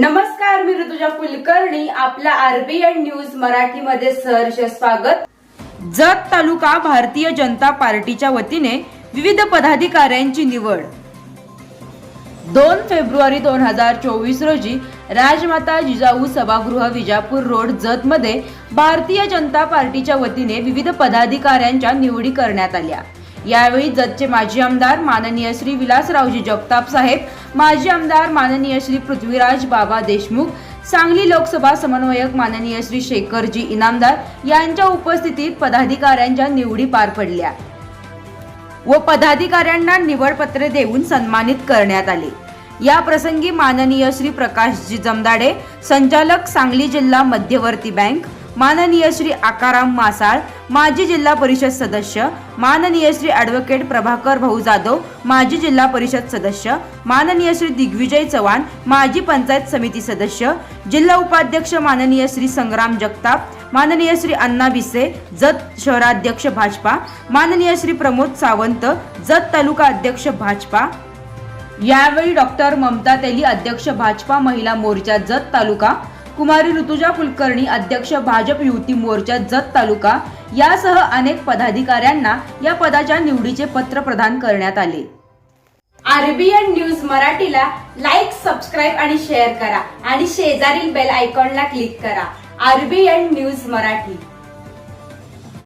नमस्कार मी ऋतुजा कुलकर्णी. आपल्या RBN news मराठीमध्ये सहर्ष स्वागत. जत तालुका भारतीय जनता पार्टीच्या वतीने विविध पदाधिकाऱ्यांची निवड. दोन फेब्रुवारी दोन हजार चोवीस रोजी राजमाता जिजाऊ सभागृह विजापूर रोड जत मध्ये भारतीय जनता पार्टीच्या वतीने विविध पदाधिकाऱ्यांच्या निवडी करण्यात आल्या. यावेळी जतचे माजी आमदार माननीय श्री विलासरावजी जगताप साहेब माजी आमदार माननीय श्री पृथ्वीराज बाबा देशमुख सांगली लोकसभा समन्वयक माननीय श्री शेखरजी इनामदार यांच्या उपस्थितीत पदाधिकाऱ्यांच्या निवडी पार पडल्या व पदाधिकाऱ्यांना निवडपत्रे देऊन सन्मानित करण्यात आले. या प्रसंगी माननीय श्री प्रकाशजी जमदाडे संचालक सांगली जिल्हा मध्यवर्ती बँक माननीय श्री आकाराम मासाळ माजी जिल्हा परिषद सदस्य माननीय श्री ॲडव्होकेट प्रभाकर भाऊ जाधव माजी जिल्हा परिषद सदस्य माननीय श्री दिग्विजय चव्हाण माजी पंचायत समिती सदस्य जिल्हा उपाध्यक्ष माननीय श्री संग्राम जगताप माननीय श्री अण्णा भिसे जत शहराध्यक्ष भाजपा माननीय श्री प्रमोद सावंत जत तालुका अध्यक्ष भाजपा. यावेळी डॉक्टर ममता तेली अध्यक्ष भाजपा महिला मोर्चा जत तालुका कुमारी ऋतुजा कुलकर्णी अध्यक्ष भाजप युवती मोर्चा जत तालुका यासह अनेक पदाधिकाऱ्यांना या पदाच्या निवडीचे पत्र प्रदान करण्यात आले. आरबीएन न्यूज मराठीला लाईक सबस्क्राईब आणि शेअर करा आणि शेजारील बेल आयकॉनला क्लिक करा. RBN news Marathi.